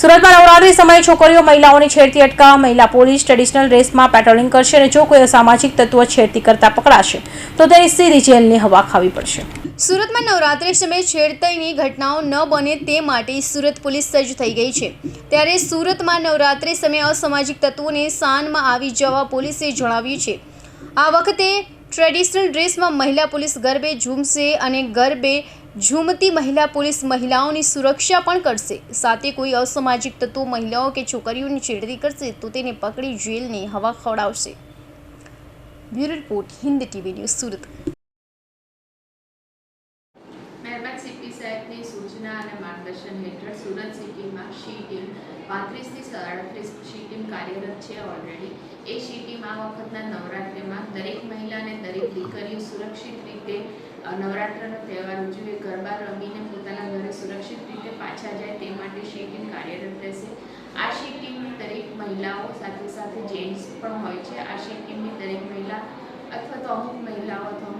સુરતમાં નવરાત્રી સમયે છોકરીઓ મહિલાઓની છેડતી અટકાવવા મહિલા પોલીસ ટ્રેડિશનલ ડ્રેસમાં પેટ્રોલિંગ કરશે અને જો કોઈ અસામાજિક તત્વો છેડતી કરતા પકડાશે, તો તેની સીધી જેલની હવા ખાવી પડશે. સુરતમાં નવરાત્રી સમયે છેડતીની ઘટનાઓ ન બને તે માટે સુરત પોલીસ સજ્જ થઈ ગઈ છે. ત્યારે સુરતમાં નવરાત્રી સમયે અસામાજિક તત્વોને શાનમાં આવી જવા પોલીસે જણાવ્યું છે. આ વખતે ટ્રેડિશનલ ડ્રેસમાં મહિલા પોલીસ ગરબે ઝૂમશે અને ગરબે ઝૂમતી મહિલા પોલીસ મહિલાઓની સુરક્ષા પણ કરશે. સાથે કોઈ અસામાજિક તત્વો મહિલાઓ કે છોકરીઓની છેડતી કરશે તો તેને પકડી જેલની હવા ખવડાવશે. Bureau report, Hind TV news Surat. CP સાહેબની સૂચના અને માર્ગદર્શન હેઠળ સુરત સિટીમાં શી ટીમ પાંત્રીસથી સાડત્રીસ શી ટીમ કાર્યરત છે ઓલરેડી એ શી ટીમ વખતના નવરાત્રિમાં દરેક મહિલા અને દરેક દીકરીઓ સુરક્ષિત રીતે નવરાત્રનો તહેવાર ઉજવે, ગરબા રમીને પોતાના ઘરે સુરક્ષિત રીતે પાછા જાય તે માટે શી ટીમ કાર્યરત રહેશે. આ શી ટીમની દરેક મહિલાઓ સાથે સાથે જેન્ટ્સ પણ હોય છે. આ શી ટીમની દરેક મહિલા અથવા તો અમુક મહિલાઓ અથવા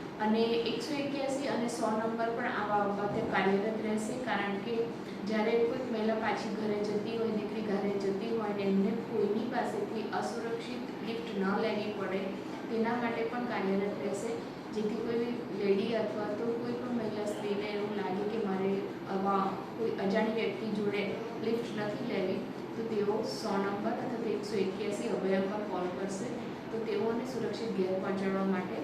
અને એકસો એક્યાસી અને સો નંબર પણ આવા વખતે કાર્યરત રહેશે, કારણ કે જ્યારે કોઈક મહિલા પાછી ઘરે જતી હોય, દીકરી ઘરે જતી હોય ને એમને કોઈની પાસેથી અસુરક્ષિત લિફ્ટ ન લેવી પડે, તેના માટે પણ કાર્યરત રહેશે. જેથી કોઈ લેડી અથવા તો કોઈ પણ મહિલા સ્ત્રીને એવું લાગે કે મારે આવા કોઈ અજાણી વ્યક્તિ જોડે લિફ્ટ નથી લેવી, તો તેઓ સો નંબર અથવા તો એકસો એક્યાસી અભય પર કોલ કરશે. તો તેઓને સુરક્ષિત ઘેર પહોંચાડવા માટે